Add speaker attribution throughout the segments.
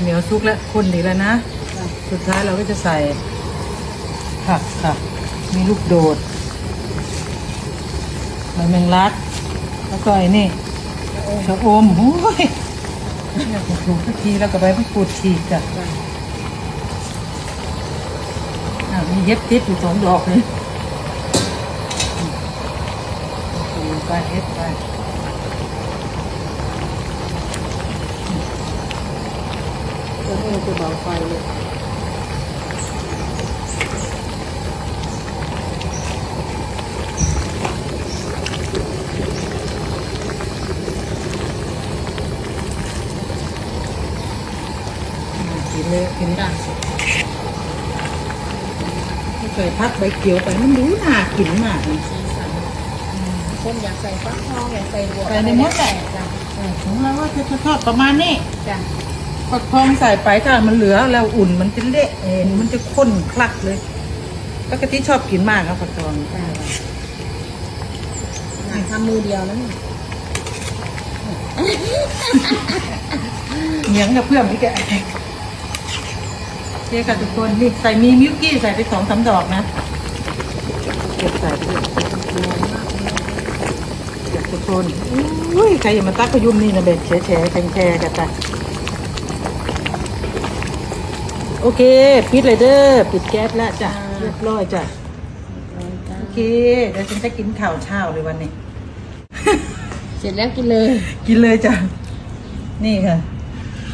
Speaker 1: าวเหนียวซุกแล้วคนดีแล้วนะ
Speaker 2: จ้ะ
Speaker 1: สุดท้ายเราก็จะใส่ผักค่ะ มีลูกโดดใบแมงลัด แล้วก็ไอ้นี่ชะอมโอ้ยอยากจะถูกสักทีแล้วก็ใบมะกรูดฉีกอะ
Speaker 2: จ้ะ
Speaker 1: อะมีเย็บติดอยู่สองดอกเลยถูไปเย็บไป
Speaker 2: ตัวนี้จะเบาไฟเลย
Speaker 1: กินเลยกิน
Speaker 2: จ้ะ
Speaker 1: ไม่เคยพักใบเขียวไปมันดูน่ากินมากเลย
Speaker 2: คนอยากใส่ฟักทองอยากใส่บัว
Speaker 1: ใส่ในมดแหละ
Speaker 2: จ้ะ
Speaker 1: ของเราว่าจะทอดประมาณนี้
Speaker 2: จ้ะ
Speaker 1: ปักทองใส่ไปถ้ามันเหลือแล้วอุ่นมันจะเละเองมันจะข้นคลักเลยปกติชอบกินมากครับปักทอง
Speaker 2: จ้ะหาทำมือเดียวแล้วนี่
Speaker 1: เหนียงกับเพื่อนนี่แกเจ๊ค่ะทุกคนนี่ใส่มีมิลกี้ใส่ไปสองสามดอกนะเก็บใส่ไปเลยเก็บทุกคนอุ้ยใครอย่ามาตักพยุมนี่นะเบ็ดแฉะแฉะแข็งแฉะกันจ้ะ โอเค ปิดเลยเด้อปิดแก๊สแล้วจ้ะเรียบร้อยจ้ะโอเคเดี๋ยวฉันจะกินข้าวเช้าเลยวันนี้
Speaker 2: เสร็จแล้วกินเลย
Speaker 1: กินเลยจ้ะนี่ค่ะ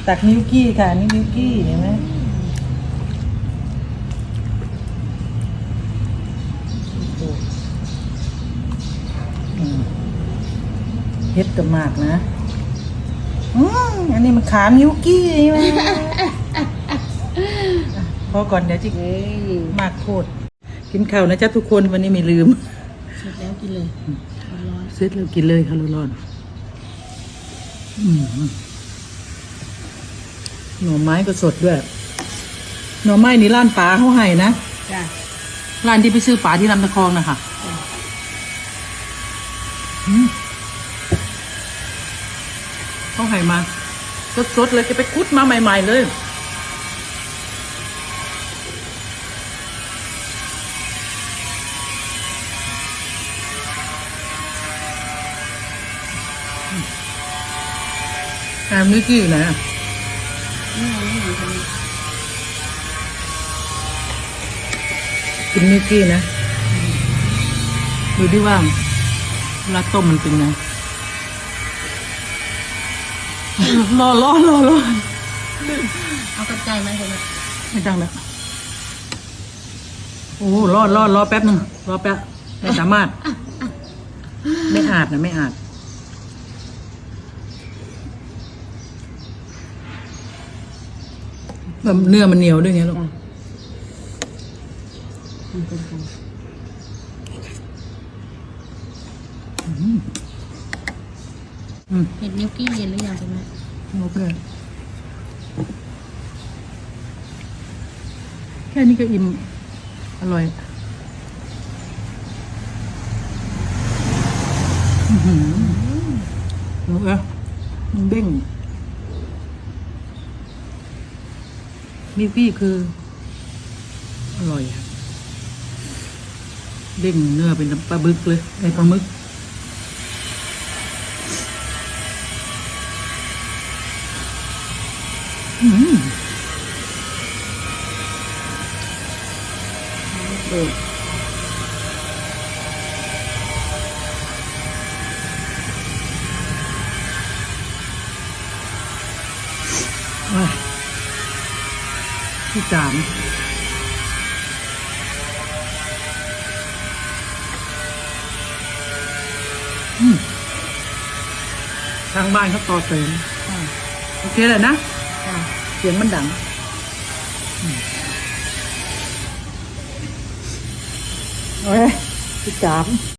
Speaker 1: ตักมิลกี้ค่ะนี่มิลกี้เห็นไหมโอ้โหอืมเฮ็ดกับมากนะ อืมอันนี้มันขามิลกี้ใช่ไหม อะพอก่อนเดี๋ยวจิ
Speaker 2: เฮ้ย
Speaker 1: มากโคตรกินข้าวนะจ๊ะทุกคนวันนี้ไม่ลืม
Speaker 2: เสร็จแล้วกินเลยร้อน
Speaker 1: เสร็จแล้วกินเลยค่ะร้อนๆอืมหน่อไม้ก็สดด้วย หน่อไม้นี่ร้านป๋าเขาให้นะ
Speaker 2: ๆจ้ะ
Speaker 1: ร้านที่ไปซื้อป๋าที่ลำตะคองนะคะอืมเขาให้มา สดๆเลยจะไปคุดมาใหม่ ๆ เลย อ่ามิกกี้อยู่ไหนอะ
Speaker 2: นี่ไงนี่ไงตรงนี้
Speaker 1: กินมิกกี้นะ ดูดิว่าเวลาต้มมันเป็นไงรอรอรอรอ
Speaker 2: เอากระจายไหมคนละ
Speaker 1: ไม่ดังแล้วโอ้รอรอรอแป๊บหนึงรอแป๊บไม่สามารถ ไม่อาจนะไม่อาจ แบบเนื้อมันเหนียวด้วยไงลูก
Speaker 2: จ้ะมันเป็นกัน
Speaker 1: อืม
Speaker 2: เห็ดนิ้วกี้เย็นหรือยังคุณแม่
Speaker 1: โอเคแค่นี้ก็อิ่ม อร่อยอื้อหือหนูเอะมันเด้ง มิลกี้คือ อร่อยอะเด้งเนื้อเป็นปลาบึกเลยไอ้ปลาหมึกอืม ที่สามอืมทางบ้านเขาต่อเสริม
Speaker 2: จ้ะ
Speaker 1: โอเคเลยนะ
Speaker 2: จ้ะ
Speaker 1: เสียงมันดังอืมโอ้ยที่สาม